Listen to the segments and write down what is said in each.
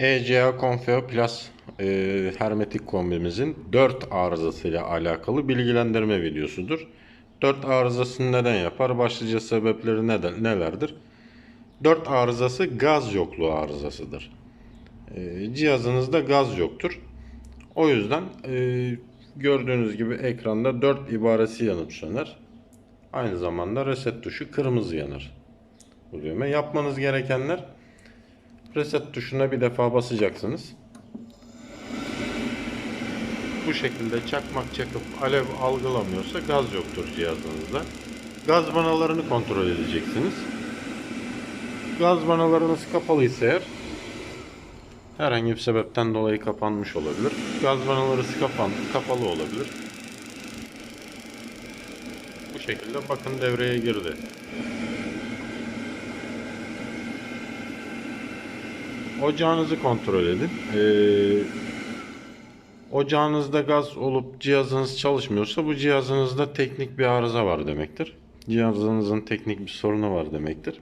ECA Confeo Plus e, hermetik kombimizin 4 arızasıyla alakalı bilgilendirme videosudur. 4 arızasını neden yapar? Başlıca sebepleri neden, nelerdir? 4 arızası gaz yokluğu arızasıdır. E, cihazınızda gaz yoktur. O yüzden e, gördüğünüz gibi ekranda 4 ibaresi yanıp söner. Aynı zamanda reset tuşu kırmızı yanar. Bu düğme. Yapmanız gerekenler reset tuşuna bir defa basacaksınız. Bu şekilde çakmak çakıp alev algılamıyorsa gaz yoktur cihazınızda. Gaz vanalarını kontrol edeceksiniz. Gaz vanalarınız kapalıysa eğer herhangi bir sebepten dolayı kapanmış olabilir. Gaz vanaları kapan, kapalı olabilir. Bu şekilde bakın devreye girdi. Ocağınızı kontrol edin. Ee, ocağınızda gaz olup cihazınız çalışmıyorsa bu cihazınızda teknik bir arıza var demektir. Cihazınızın teknik bir sorunu var demektir.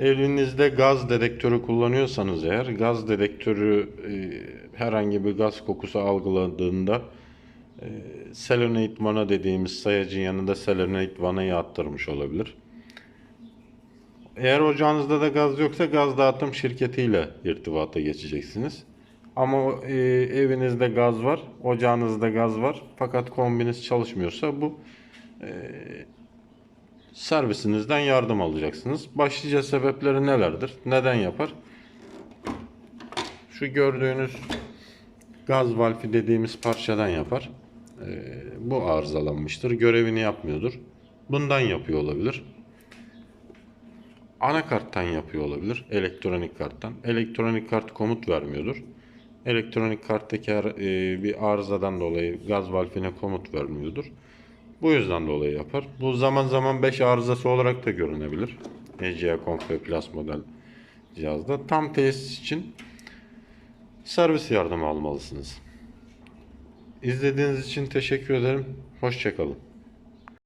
Evinizde gaz dedektörü kullanıyorsanız eğer gaz dedektörü e, herhangi bir gaz kokusu algıladığında e, selenite vana dediğimiz sayacın yanında selenite vanayı attırmış olabilir. Eğer ocağınızda da gaz yoksa gaz dağıtım şirketiyle irtibata geçeceksiniz. Ama e, evinizde gaz var, ocağınızda gaz var fakat kombiniz çalışmıyorsa bu e, servisinizden yardım alacaksınız. Başlıca sebepleri nelerdir? Neden yapar? Şu gördüğünüz gaz valfi dediğimiz parçadan yapar. E, bu arızalanmıştır. Görevini yapmıyordur. Bundan yapıyor olabilir. Anakarttan yapıyor olabilir. Elektronik karttan. Elektronik kart komut vermiyordur. Elektronik karttaki ar- e, bir arızadan dolayı gaz valfine komut vermiyordur. Bu yüzden dolayı yapar. Bu zaman zaman 5 arızası olarak da görünebilir. ECA Config Plus model cihazda. Tam tesis için servis yardımı almalısınız. İzlediğiniz için teşekkür ederim. Hoşçakalın.